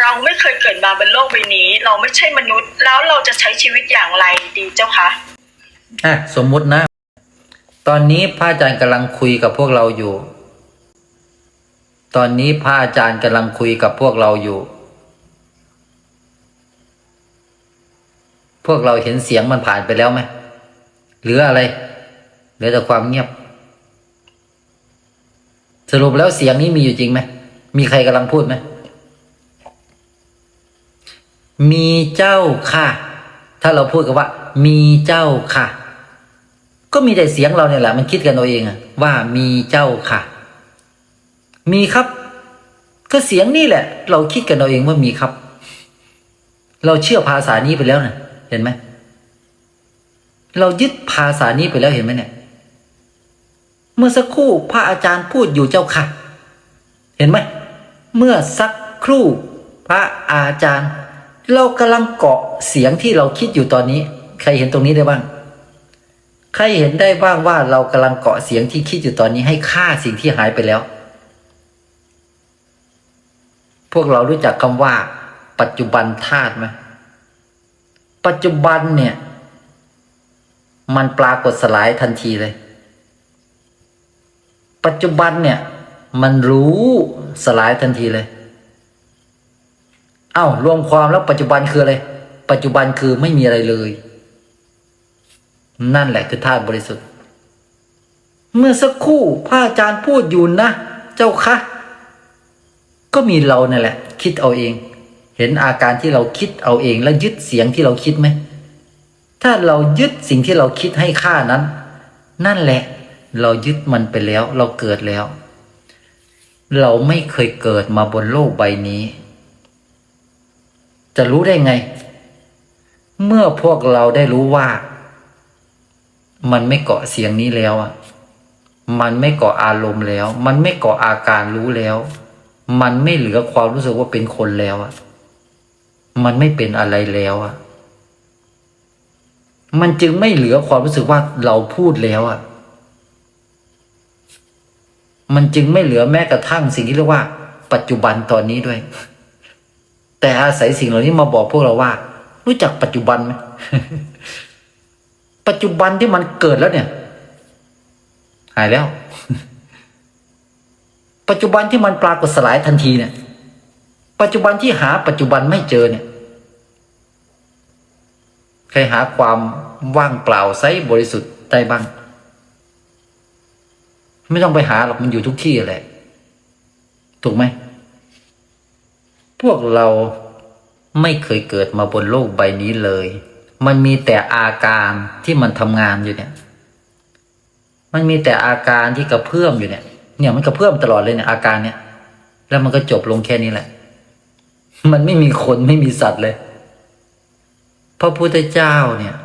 เราไม่เคยเกิดมาบนโลกใบนี้ เราไม่ใช่มนุษย์ แล้วเราจะใช้ชีวิตอย่างไรดีเจ้าคะอะสมมุตินะ ตอนนี้พระอาจารย์กำลังคุยกับพวกเราอยู่ ตอนนี้พระอาจารย์กำลังคุยกับพวกเราอยู่ พวกเราเห็นเสียงมันผ่านไปแล้วไหมเหลืออะไรเหลือแต่ความเงียบ สรุปแล้วเสียงนี้มีอยู่จริงไหมมีใครกำลังพูดไหม มีเจ้าค่ะ ถ้าเราพูดกันว่า มีเจ้าค่ะ ก็มีแต่เสียงเราเนี่ยแหละ มันคิดกันเอาเองอะว่ามีเจ้าค่ะ มีครับ ก็เสียงนี่แหละ เราคิดกันเอาเองว่ามีครับ เราเชื่อภาษานี้ไปแล้วนะเห็นไหมเรายึดภาษานี้ไปแล้วเห็นไหมเนี่ย เมื่อสักครู่พระอาจารย์พูดอยู่เจ้าค่ะ เห็นไหม เมื่อสักครู่พระอาจารย์ เรากำลังเกาะเสียงที่เราคิดอยู่ตอนนี้ ใครเห็นตรงนี้ได้บ้าง ใครเห็นได้บ้างว่าเรากำลังเกาะเสียงที่คิดอยู่ตอนนี้ให้ค่าสิ่งที่หายไปแล้ว พวกเรารู้จักคำว่า ปัจจุบันธาตุไหมปัจจุบันเนี่ย มันปรากฏสลายทันทีเลย ปัจจุบันเนี่ย มันรู้สลายทันทีเลย อ้าวรวมความแล้วปัจจุบันคืออะไร ปัจจุบันคือไม่มีอะไรเลย นั่นแหละคือธาตุบริสุทธิ์ เมื่อสักครู่พระอาจารย์พูดอยู่นะ เจ้าคะ ก็มีเราเนั่นแหละ คิดเอาเอง เห็นอาการที่เราคิดเอาเอง แล้วยึดเสียงที่เราคิดไหม ถ้าเรายึดสิ่งที่เราคิดให้ค่านั้น นั่นแหละ เรายึดมันไปแล้ว เราเกิดแล้ว เราไม่เคยเกิดมาบนโลกใบนี้ จะรู้ได้ไง เมื่อพวกเราได้รู้ว่า มันไม่เกาะเสียงนี้แล้วอะ มันไม่เกาะอารมณ์แล้ว มันไม่เกาะอาการรู้แล้ว มันไม่เหลือความรู้สึกว่าเป็นคนแล้วอะ มันไม่เป็นอะไรแล้วอะ มันจึงไม่เหลือความรู้สึกว่าเราพูดแล้วอะมันจึงไม่เหลือแม้กระทั่งสิ่งที่เรียกว่า ปัจจุบันตอนนี้ด้วย แต่อาศัยสิ่งเหล่านี้มาบอกพวกเราว่า รู้จักปัจจุบันไหมปัจจุบันที่มันเกิดแล้วเนี่ย หายแล้ว ปัจจุบันที่มันปรากฏสลายทันทีเนี่ย ปัจจุบันที่หาปัจจุบันไม่เจอเนี่ยใครหาความว่างเปล่าไซบริสุทธิ์ได้บ้าง ไม่ต้องไปหาหรอกมันอยู่ทุกที่แหละ ถูกไหม พวกเราไม่เคยเกิดมาบนโลกใบนี้เลย มันมีแต่อาการที่มันทำงานอยู่เนี่ย มันมีแต่อาการที่กระเพื่อมอยู่เนี่ย เนี่ยมันกระเพื่อมตลอดเลยเนี่ยอาการเนี่ย แล้วมันก็จบลงแค่นี้แหละ มันไม่มีคนไม่มีสัตว์เลย พระพุทธเจ้าเนี่ย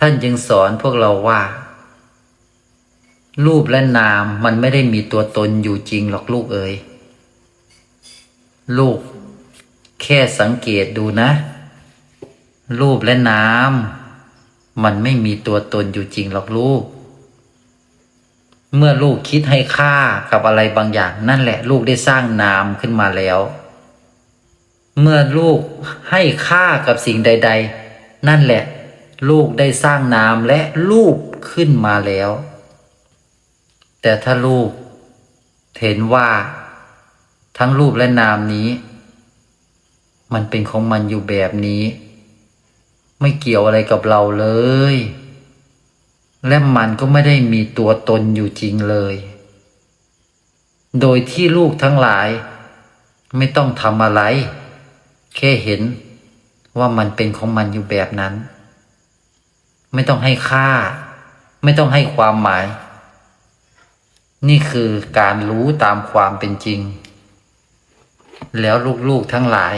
ท่านจึงสอนพวกเราว่า รูปและนามมันไม่ได้มีตัวตนอยู่จริงหรอกลูกเอ๋ยลูก แค่สังเกตดูนะ รูปและนามมันไม่มีตัวตนอยู่จริงหรอกลูก เมื่อลูกคิดให้ค่ากับอะไรบางอย่าง นั่นแหละ ลูกได้สร้างนามขึ้นมาแล้ว เมื่อลูกให้ค่ากับสิ่งใด ๆ นั่นแหละ ลูกได้สร้างนามและรูปขึ้นมาแล้ว แต่ถ้าลูกเห็นว่า ทั้งรูปและนามนี้ มันเป็นของมันอยู่แบบนี้ ไม่เกี่ยวอะไรกับเราเลย และมันก็ไม่ได้มีตัวตนอยู่จริงเลย โดยที่ลูกทั้งหลาย ไม่ต้องทำอะไร แค่เห็นว่ามันเป็นของมันอยู่แบบนั้น ไม่ต้องให้ค่า ไม่ต้องให้ความหมาย นี่คือการรู้ตามความเป็นจริง แล้วลูกๆทั้งหลาย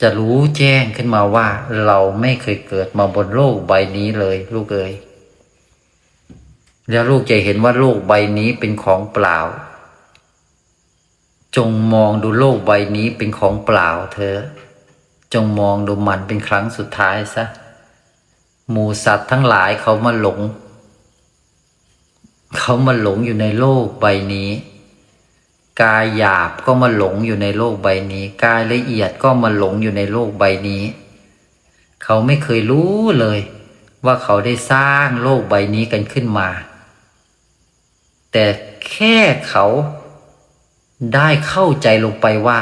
จะรู้แจ้งขึ้นมาว่าเราไม่เคยเกิดมาบนโลกใบนี้เลย ลูกเอ๋ยแล้วลูกจะเห็นว่าโลกใบนี้เป็นของเปล่า จงมองดูโลกใบนี้เป็นของเปล่าเธอ จงมองดูมันเป็นครั้งสุดท้ายซะหมูสัตว์ทั้งหลายเขามาหลง เขามาหลงอยู่ในโลกใบนี้ กายหยาบก็มาหลงอยู่ในโลกใบนี้ กายละเอียดก็มาหลงอยู่ในโลกใบนี้ เขาไม่เคยรู้เลย ว่าเขาได้สร้างโลกใบนี้กันขึ้นมา แต่แค่เขาได้เข้าใจลงไปว่า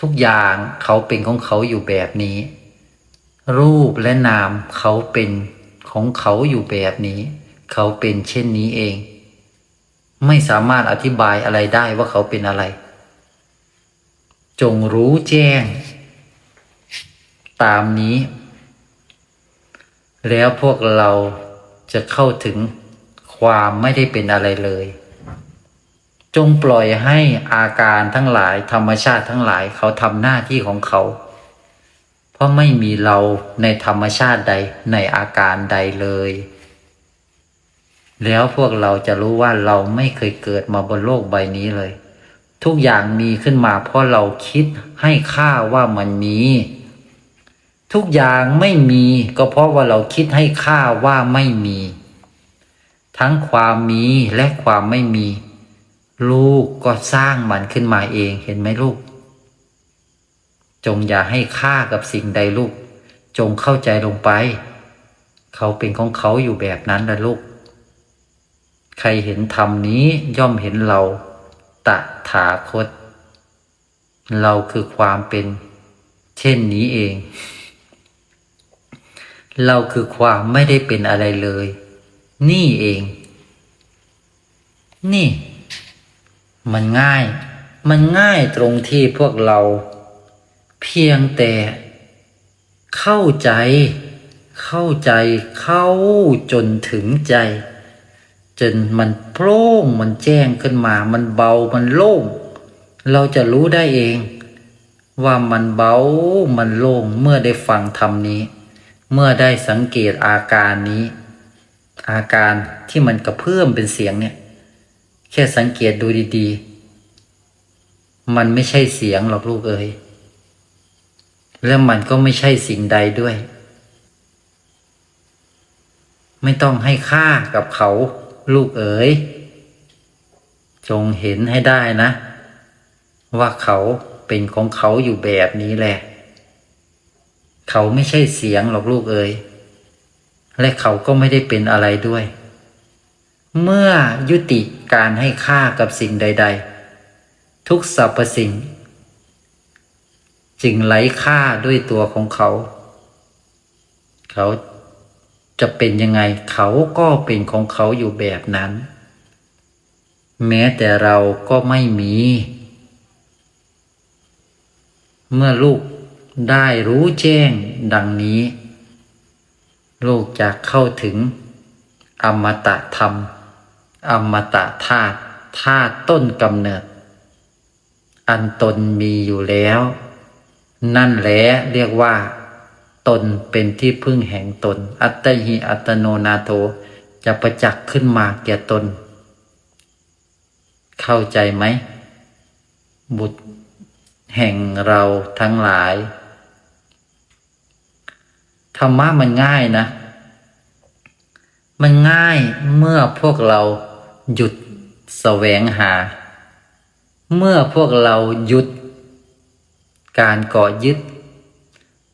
ทุกอย่างเขาเป็นของเขาอยู่แบบนี้ รูปและนามเขาเป็นของเขาอยู่แบบนี้ เขาเป็นเช่นนี้เอง ไม่สามารถอธิบายอะไรได้ว่าเขาเป็นอะไร จงรู้แจ้ง ตามนี้ แล้วพวกเราจะเข้าถึงความไม่ได้เป็นอะไรเลย จงปล่อยให้อาการทั้งหลายธรรมชาติทั้งหลายเขาทำหน้าที่ของเขา เพราะไม่มีเราในธรรมชาติใดในอาการใดเลย แล้วพวกเราจะรู้ว่าเราไม่เคยเกิดมาบนโลกใบนี้เลย ทุกอย่างมีขึ้นมาเพราะเราคิดให้ค่าว่ามันมี ทุกอย่างไม่มีก็เพราะว่าเราคิดให้ค่าว่าไม่มี ทั้งความมีและความไม่มี ลูกก็สร้างมันขึ้นมาเองเห็นไหมลูก จงอย่าให้ค่ากับสิ่งใดลูก จงเข้าใจลงไป เขาเป็นของเขาอยู่แบบนั้นละลูก ใครเห็นธรรมนี้ย่อมเห็นเราตถาคต เราคือความเป็น เช่นนี้เอง เราคือความไม่ได้เป็นอะไรเลย นี่เอง นี่ มันง่าย มันง่ายตรงที่พวกเรา เพียงแต่ เข้าใจ เข้าใจเข้าจนถึงใจ จนมันโปร่งมันแจ้งขึ้นมา มันเบามันโล่ง เราจะรู้ได้เอง ว่ามันเบามันโล่งเมื่อได้ฟังธรรมนี้ เมื่อได้สังเกตอาการนี้ อาการที่มันกระเพื่อมเป็นเสียงเนี่ย แค่สังเกตดูดีๆ มันไม่ใช่เสียงหรอกลูกเอ๋ยและมันก็ไม่ใช่สิ่งใดด้วย ไม่ต้องให้ค่ากับเขา ลูกเอ๋ยจงเห็นให้ได้นะ ว่าเขาเป็นของเขาอยู่แบบนี้แหละ เขาไม่ใช่เสียงหรอกลูกเอ๋ยและเขาก็ไม่ได้เป็นอะไรด้วย เมื่อยุติการให้ค่ากับสิ่งใด ๆ ทุกสรรพสิ่ง จึงไร้ค่าด้วยตัวของเขา เขา จะเป็นยังไงเขาก็เป็นของเขาอยู่แบบนั้น แม้แต่เราก็ไม่มี เมื่อลูกได้รู้แจ้งดังนี้ ลูกจะเข้าถึง อมตะธรรม อมตะธาตุธาตุต้นกำเนิด อันตนมีอยู่แล้ว นั่นแหละเรียกว่า ตนเป็นที่พึ่งแห่งตน อัตหิอัตโนนาโถจะประจักษ์ขึ้นมาแก่ตน เข้าใจไหม บุตรแห่งเราทั้งหลาย ธรรมะมันง่ายนะ มันง่ายเมื่อพวกเราหยุดแสวงหา เมื่อพวกเราหยุด การกาะยึด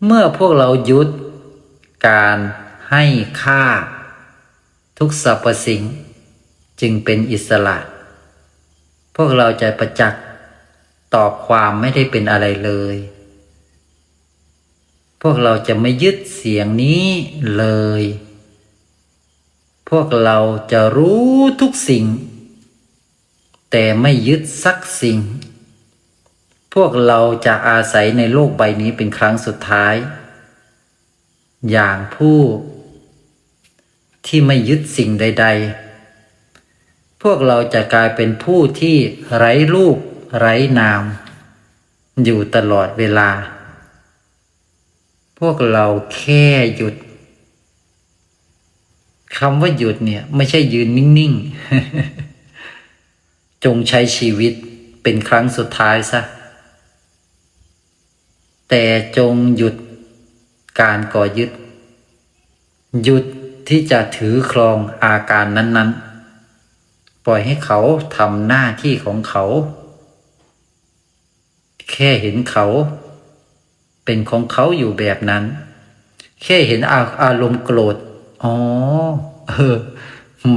เมื่อพวกเราหยุดการให้ค่า ทุกสรรพสิ่ง จึงเป็นอิสระ พวกเราจะประจักษ์ตอบความไม่ได้เป็นอะไรเลย พวกเราจะไม่ยึดเสียงนี้เลย พวกเราจะรู้ทุกสิ่ง แต่ไม่ยึดสักสิ่ง วกเราจะอาศัยในโลกใบนี้เป็นครั้งสุดท้าย อย่างผู้ที่ไม่ยึดสิ่งใด ๆ พวกเราจะกลายเป็นผู้ที่ไร้รูป ไร้นาม อยู่ตลอดเวลา พวกเราแค่หยุดคำว่าหยุดเนี่ย ไม่ใช่ยืนนิ่ง ๆ จงใช้ชีวิตเป็นครั้งสุดท้ายซะ แต่จงหยุดการก่อยึด หยุดที่จะถือครองอาการนั้น ๆ ปล่อยให้เขาทำหน้าที่ของเขา แค่เห็นเขา เป็นของเขาอยู่แบบนั้น แค่เห็นอาอารมณ์โกรธอ๋อเออ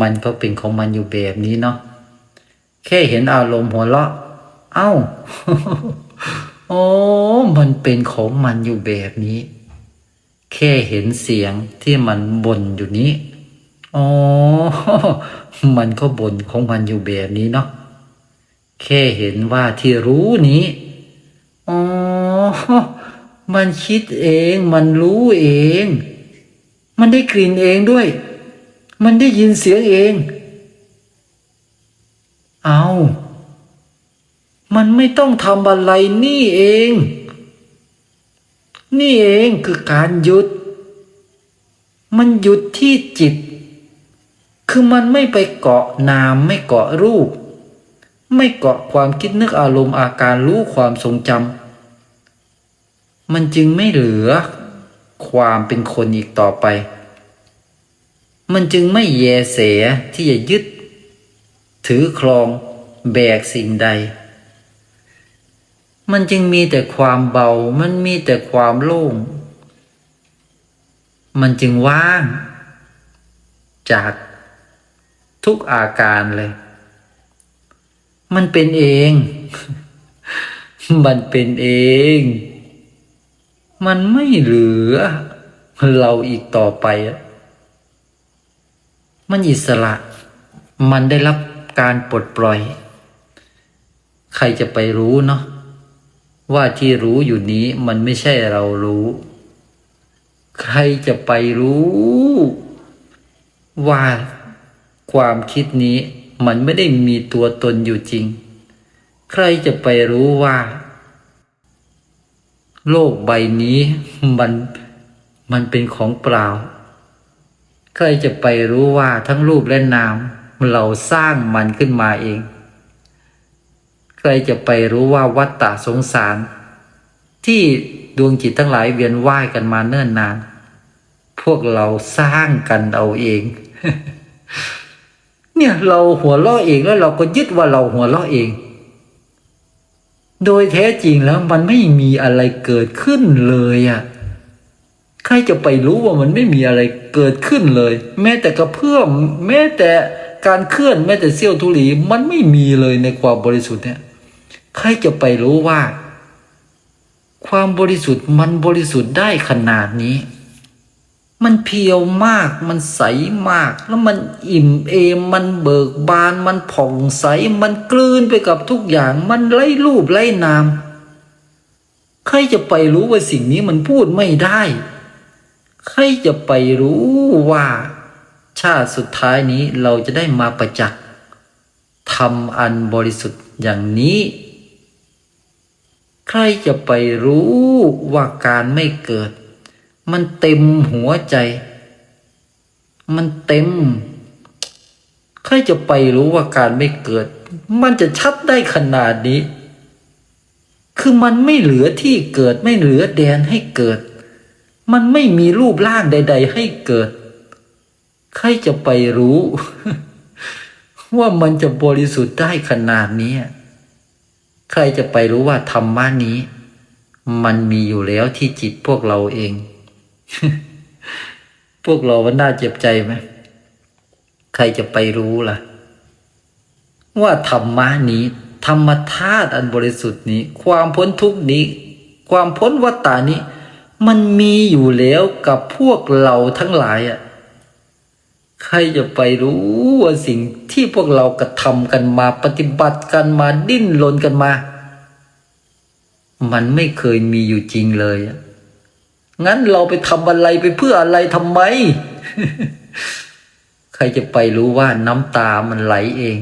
มันก็เป็นของมันอยู่แบบนี้เนาะแค่เห็นอารมณ์หัวเราะ เอ้า โอ้มันเป็นของมันอยู่แบบนี้ แค่เห็นเสียงที่มันบ่นอยู่นี้ อ๋อ มันก็บ่นของมันอยู่แบบนี้เนาะ แค่เห็นว่าที่รู้นี้ อ๋อ มันคิดเอง มันรู้เอง มันได้กลิ่นเองด้วย มันได้ยินเสียงเอง เอา มันไม่ต้องทำอะไรนี่เอง นี่เองคือการหยุด มันหยุดที่จิต คือมันไม่ไปเกาะนามไม่เกาะรูป ไม่เกาะความคิดนึกอารมณ์อาการรู้ความทรงจำมันจึงไม่เหลือ ความเป็นคนอีกต่อไป มันจึงไม่แยเสที่จะยึด ถือครองแบกสิ่งใด มันจึงมีแต่ความเบา มันมีแต่ความโล่ง มันจึงว่าง จากทุกอาการเลย มันเป็นเอง มันเป็นเอง มันไม่เหลือ เราอีกต่อไปอะมันอิสระ มันได้รับการปลดปล่อย ใครจะไปรู้เนาะ ว่าที่รู้อยู่นี้มันไม่ใช่เรารู้ ใครจะไปรู้ ว่าความคิดนี้มันไม่ได้มีตัวตนอยู่จริง ใครจะไปรู้ว่า โลกใบนี้มันมันเป็นของเปล่า ใครจะไปรู้ว่าทั้งรูปและนาม เราสร้างมันขึ้นมาเอง ใครจะไปรู้ว่าวัฏฏะสงสาร ที่ดวงจิตทั้งหลายเวียนว่ายกันมาเนิ่นนาน พวกเราสร้างกันเอาเอง เนี่ยเราหัวเราะเองแล้วเราก็ยึดว่าเราหัวเราะเอง โดยแท้จริงแล้วมันไม่มีอะไรเกิดขึ้นเลยอะ่ะใครจะไปรู้ว่ามันไม่มีอะไรเกิดขึ้นเลย แม้แต่กระเพื่อมแม้แต่การเคลื่อนแม้แต่เสี้ยวธุลีมันไม่มีเลยในความบริสุทธิ์เนี่ย ใครจะไปรู้ว่า ความบริสุทธิ์มันบริสุทธิ์ได้ขนาดนี้ มันเพียวมาก มันใสมาก แล้วมันอิ่มเอมมันเบิกบาน มันผ่องใส มันกลืนไปกับทุกอย่าง มันไล่รูปไล่นาม ใครจะไปรู้ว่าสิ่งนี้มันพูดไม่ได้ ใครจะไปรู้ว่า ชาติสุดท้ายนี้เราจะได้มาประจักษ์ทำอันบริสุทธิ์อย่างนี้ ใครจะไปรู้ว่าการไม่เกิด มันเต็มหัวใจ มันเต็ม ใครจะไปรู้ว่าการไม่เกิด มันจะชัดได้ขนาดนี้ คือมันไม่เหลือที่เกิดไม่เหลือแดนให้เกิด มันไม่มีรูปร่างใด ๆ ให้เกิด ใครจะไปรู้ ว่ามันจะบริสุทธิ์ได้ขนาดนี้ ใครจะไปรู้ว่าธรรมะนี้ มันมีอยู่แล้วที่จิตพวกเราเอง พวกเราว่าน่าเจ็บใจไหมใครจะไปรู้ล่ะ ว่าธรรมะนี้ ธรรมธาตุอันบริสุทธิ์นี้ ความพ้นทุกนี้ ความพ้นวัฏฏานี้ มันมีอยู่แล้วกับพวกเราทั้งหลายอะ ใครจะไปรู้ว่าสิ่งที่พวกเรากระทำกันมาปฏิบัติกันมาดิ้นรนกันมา มันไม่เคยมีอยู่จริงเลย งั้นเราไปทำอะไรไปเพื่ออะไรทำไม ใครจะไปรู้ว่าน้ำตามันไหลเอง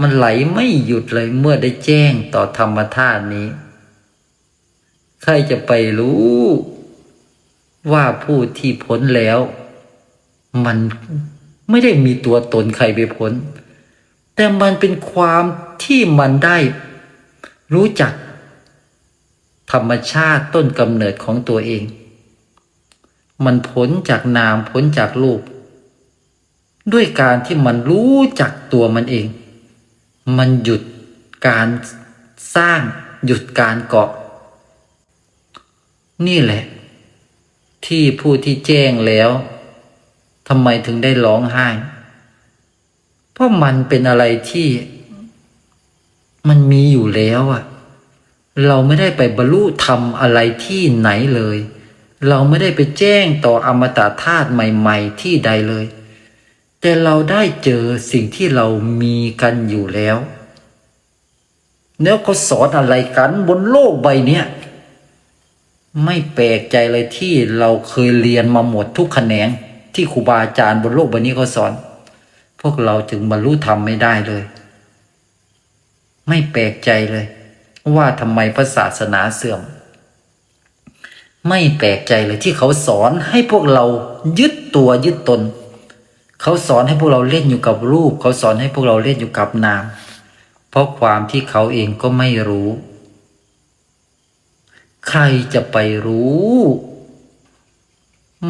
มันไหลไม่หยุดเลยเมื่อได้แจ้งต่อธรรมธาตุนี้ ใครจะไปรู้ว่าผู้ที่พ้นแล้ว มันไม่ได้มีตัวตนใครไปพ้น แต่มันเป็นความที่มันได้รู้จัก ธรรมชาติต้นกำเนิดของตัวเอง มันพ้นจากนามพ้นจากรูป ด้วยการที่มันรู้จักตัวมันเอง มันหยุดการสร้างหยุดการเกาะ นี่แหละ ที่ผู้ที่แจ้งแล้ว ทำไมถึงได้ร้องไห้ เพราะมันเป็นอะไรที่ มันมีอยู่แล้วอะเราไม่ได้ไปบรรลุธรรมอะไรที่ไหนเลย เราไม่ได้ไปแจ้งต่ออมตะธาตุใหม่ ๆ ที่ใดเลย แต่เราได้เจอสิ่งที่เรามีกันอยู่แล้ว แล้วเขาสอนอะไรกันบนโลกใบเนี้ยไม่แปลกใจเลยที่เราเคยเรียนมาหมดทุกแขนง ที่ครูบาอาจารย์บนโลกใบนี้เขาสอน พวกเราจึงบรรลุธรรมไม่ได้เลย ไม่แปลกใจเลย ว่าทำไมพระศาสนาเสื่อม ไม่แปลกใจเลยที่เขาสอนให้พวกเรายึดตัวยึดตน เขาสอนให้พวกเราเล่นอยู่กับรูป เขาสอนให้พวกเราเล่นอยู่กับนาม เพราะความที่เขาเองก็ไม่รู้ ใครจะไปรู้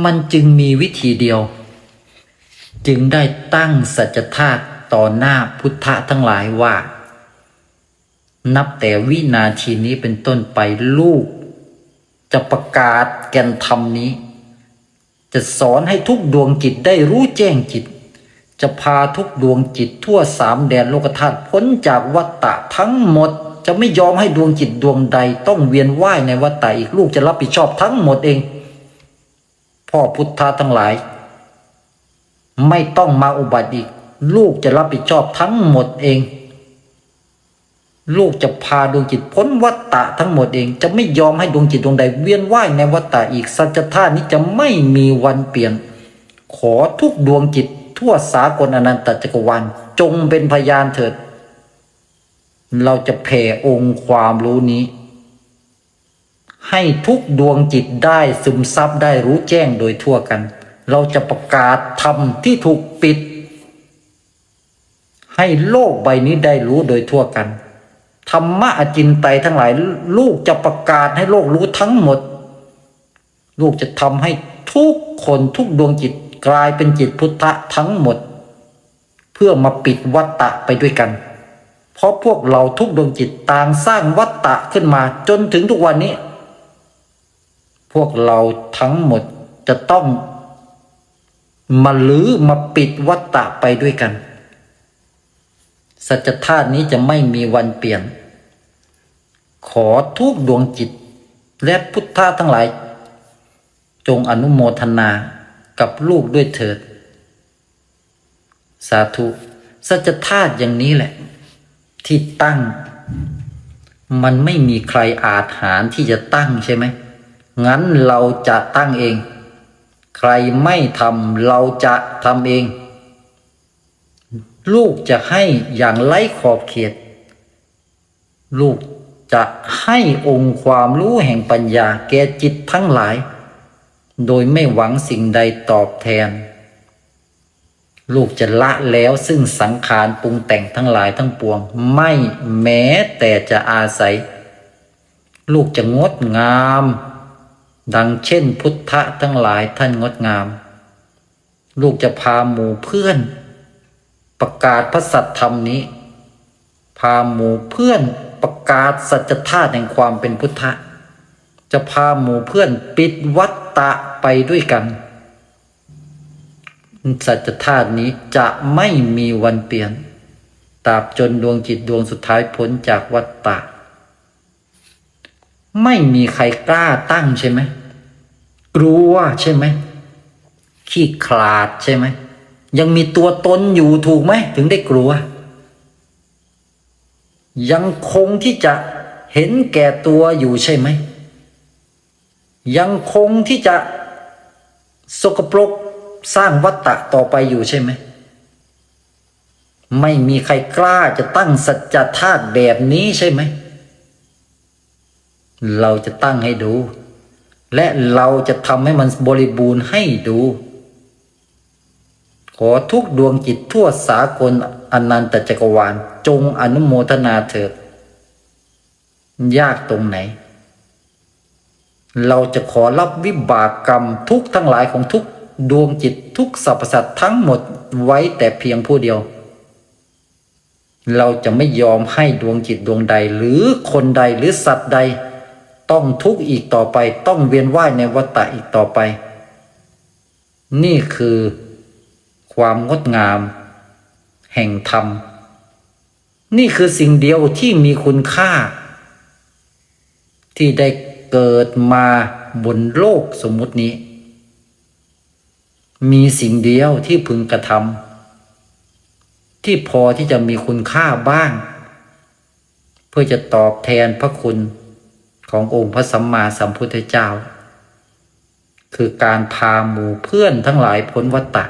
มันจึงมีวิธีเดียว จึงได้ตั้งสัจธาตุต่อหน้าพุทธะทั้งหลายว่า นับแต่วินาทีนี้เป็นต้นไปลูก จะประกาศแก่นธรรมนี้ จะสอนให้ทุกดวงจิตได้รู้แจ้งจิต จะพาทุกดวงจิตทั่วสามแดนโลกธาตุพ้นจากวัฏฏะทั้งหมด จะไม่ยอมให้ดวงจิตดวงใด ต้องเวียนว่ายในวัฏฏะอีกลูกจะรับผิดชอบทั้งหมดเอง พ่อพุทธะทั้งหลาย ไม่ต้องมาอุบัติอีก ลูกจะรับผิดชอบทั้งหมดเอง ลูกจะพาดวงจิตพ้นวัฏฏะทั้งหมดเอง จะไม่ยอมให้ดวงจิตดวงใดเวียนว่ายในวัฏฏะอีกสัจธาตุนี้จะไม่มีวันเปลี่ยน ขอทุกดวงจิตทั่วสากลอนันตจักรวาลจงเป็นพยานเถิด เราจะแผ่องค์ความรู้นี้ ให้ทุกดวงจิตได้ซึมซับได้รู้แจ้งโดยทั่วกัน เราจะประกาศธรรมที่ถูกปิด ให้โลกใบนี้ได้รู้โดยทั่วกัน ธรรมะอจินไตยทั้งหลาย ลูกจะประกาศให้โลกรู้ทั้งหมด ลูกจะทำให้ทุกคนทุกดวงจิตกลายเป็นจิตพุทธะทั้งหมด เพื่อมาปิดวัตตะไปด้วยกัน เพราะพวกเราทุกดวงจิตต่างสร้างวัตตะขึ้นมาจนถึงทุกวันนี้ พวกเราทั้งหมดจะต้อง มาลื้อมาปิดวัตตะไปด้วยกัน สัจธาตุนี้จะไม่มีวันเปลี่ยน ขอทุกดวงจิต และพุทธะทั้งหลาย จงอนุโมทนากับลูกด้วยเถิด สาธุ สัจธาตุอย่างนี้แหละ ที่ตั้ง มันไม่มีใครอาจหารที่จะตั้งใช่ไหม งั้นเราจะตั้งเอง ใครไม่ทำเราจะทำเอง ลูกจะให้อย่างไร้ขอบเขต ลูกจะให้องค์ความรู้แห่งปัญญาแก่จิตทั้งหลาย โดยไม่หวังสิ่งใดตอบแทน ลูกจะละแล้วซึ่งสังขารปรุงแต่งทั้งหลายทั้งปวง ไม่แม้แต่จะอาศัย ลูกจะงดงาม ดังเช่นพุทธะทั้งหลายท่านงดงาม ลูกจะพาหมู่เพื่อน ประกาศพระสัตธรรมนี้ พาหมู่เพื่อนประกาศสัจธาตุแห่งความเป็นพุทธะ จะพาหมู่เพื่อนปิดวัตตะไปด้วยกัน สัจธาตุนี้จะไม่มีวันเปลี่ยนตราบจนดวงจิตดวงสุดท้ายพ้นจากวัตตะ ไม่มีใครกล้าตั้งใช่ไหม ลัวใช่ไหมขี้ขลาดใช่ไหม ยังมีตัวตนอยู่ถูกไหม ถึงได้กลัว ยังคงที่จะเห็นแก่ตัวอยู่ใช่ไหม ยังคงที่จะสกปรกสร้างวัตตะต่อไปอยู่ใช่ไหม ไม่มีใครกล้าจะตั้งสัจธาตุแบบนี้ใช่ไหม เราจะตั้งให้ดู และเราจะทำให้มันบริบูรณ์ให้ดู ขอทุกดวงจิตทั่วสากลอนันตจักรวาล จงอนุโมทนาเถิด ยากตรงไหน เราจะขอรับวิบากกรรมทุกทั้งหลายของทุกดวงจิตทุกสรรพสัตว์ทั้งหมดไว้แต่เพียงผู้เดียว เราจะไม่ยอมให้ดวงจิตดวงใดหรือคนใดหรือสัตว์ใด ต้องทุกข์อีกต่อไป ต้องเวียนว่ายในวัฏฏะอีกต่อไป นี่คือความงดงาม แห่งธรรม นี่คือสิ่งเดียวที่มีคุณค่า ที่ได้เกิดมาบนโลกสมมุตินี้ มีสิ่งเดียวที่พึงกระทำที่พอที่จะมีคุณค่าบ้าง เพื่อจะตอบแทนพระคุณ ขององค์พระสัมมาสัมพุทธเจ้า คือการพาหมู่เพื่อนทั้งหลายพ้นวัฏฏะ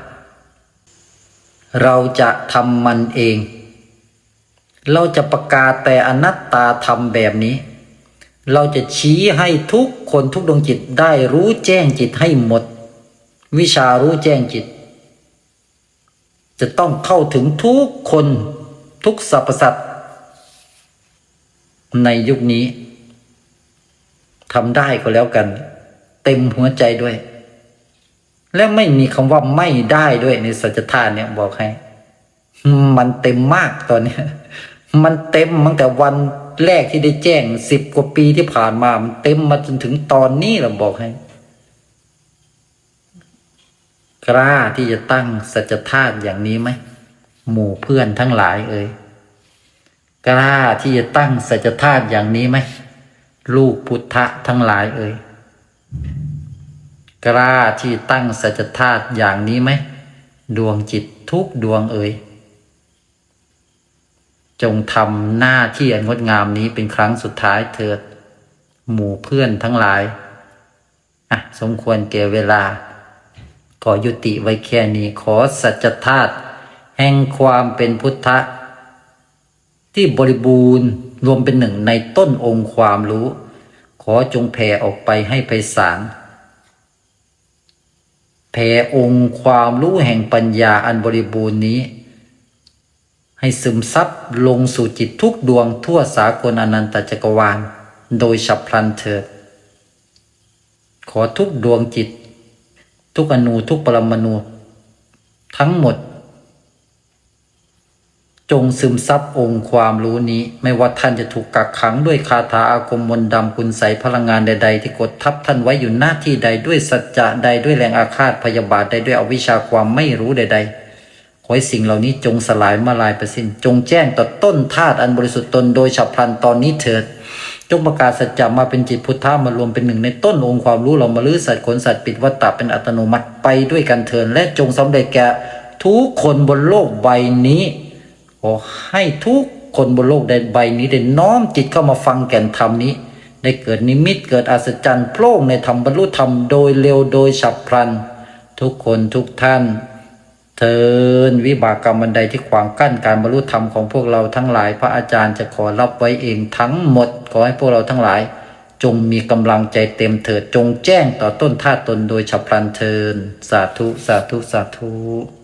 เราจะทำมันเอง เราจะประกาศแต่อนัตตาธรรมแบบนี้ เราจะชี้ให้ทุกคนทุกดวงจิตได้รู้แจ้งจิตให้หมด วิชารู้แจ้งจิต จะต้องเข้าถึงทุกคนทุกสรรพสัตว์ในยุคนี้ ทำได้ก็แล้วกัน เต็มหัวใจด้วย และไม่มีคำว่าไม่ได้ด้วยในสัจธาตุเนี่ยบอกให้ มันเต็มมากตอนเนี้ยมันเต็มตั้งแต่วันแรกที่ได้แจ้งสิบกว่าปีที่ผ่านมา มันเต็มมาจนถึงตอนนี้เราบอกให้ กล้าที่จะตั้งสัจธาตุอย่างนี้ไหมหมู่เพื่อนทั้งหลายเอ่ยกล้าที่จะตั้งสัจธาตุอย่างนี้ไหม ลูกพุทธะทั้งหลายเอ่ยกล้าที่ตั้งสัจธาตุอย่างนี้ไหม ดวงจิตทุกดวงเอ่ยจงทำหน้าที่อันงดงามนี้เป็นครั้งสุดท้ายเถิด หมู่เพื่อนทั้งหลายอะสมควรแก่เวลา ขอยุติไว้แค่นี้ขอสัจธาตุแห่งความเป็นพุทธะ ที่บริบูรณ์ รวมเป็นหนึ่งในต้นองค์ความรู้ ขอจงแผ่ออกไปให้ไพศาลแผ่องค์ความรู้แห่งปัญญาอันบริบูรณ์นี้ ให้ซึมซับลงสู่จิตทุกดวงทั่วสากลอนันตจักรวาล โดยฉับพลันเถิด ขอทุกดวงจิต ทุกอนูทุกปรมาณูทั้งหมด จงซึมซับองค์ความรู้นี้ ไม่ว่าท่านจะถูกกักขังด้วยคาถาอาคมมนต์ดำคุณใสพลังงานใด ๆ ที่กดทับท่านไว้อยู่หน้าที่ใดด้วยสัจจะใดด้วยแรงอาฆาตพยาบาทใดด้วยอวิชชาความไม่รู้ใด ๆ ขอให้สิ่งเหล่านี้จงสลายมาลายไปสิ้น จงแจ้งต่อต้นธาตุอันบริสุทธิ์ตนโดยฉับพลันตอนนี้เถิด จงประกาศสัจจะมาเป็นจิตพุทธามารวมเป็นหนึ่งในต้นองค์ความรู้เรามาลื้อสัตว์ขนสัตว์ปิดวัตตะเป็นอัตโนมัติไปด้วยกันเถิดและจงสำเร็จแก่ทุกคนบนโลกใบนี้ ขอให้ทุกคนบนโลกใดใบนี้ได้น้อมจิตเข้ามาฟังแก่นธรรมนี้ ได้เกิดนิมิตเกิดอัศจรรย์โพร่งในธรรมบรรลุธรรมโดยเร็วโดยฉับพลัน ทุกคนทุกท่าน เทินวิบากกรรมบันไดที่ขวางกั้นการบรรลุธรรมของพวกเราทั้งหลาย พระอาจารย์จะขอรับไว้เองทั้งหมดขอให้พวกเราทั้งหลาย จงมีกำลังใจเต็มเถิดจงแจ้งต่อต้นท่าตุตนโดยฉับพลันเทินสาธุสาธุสาธุ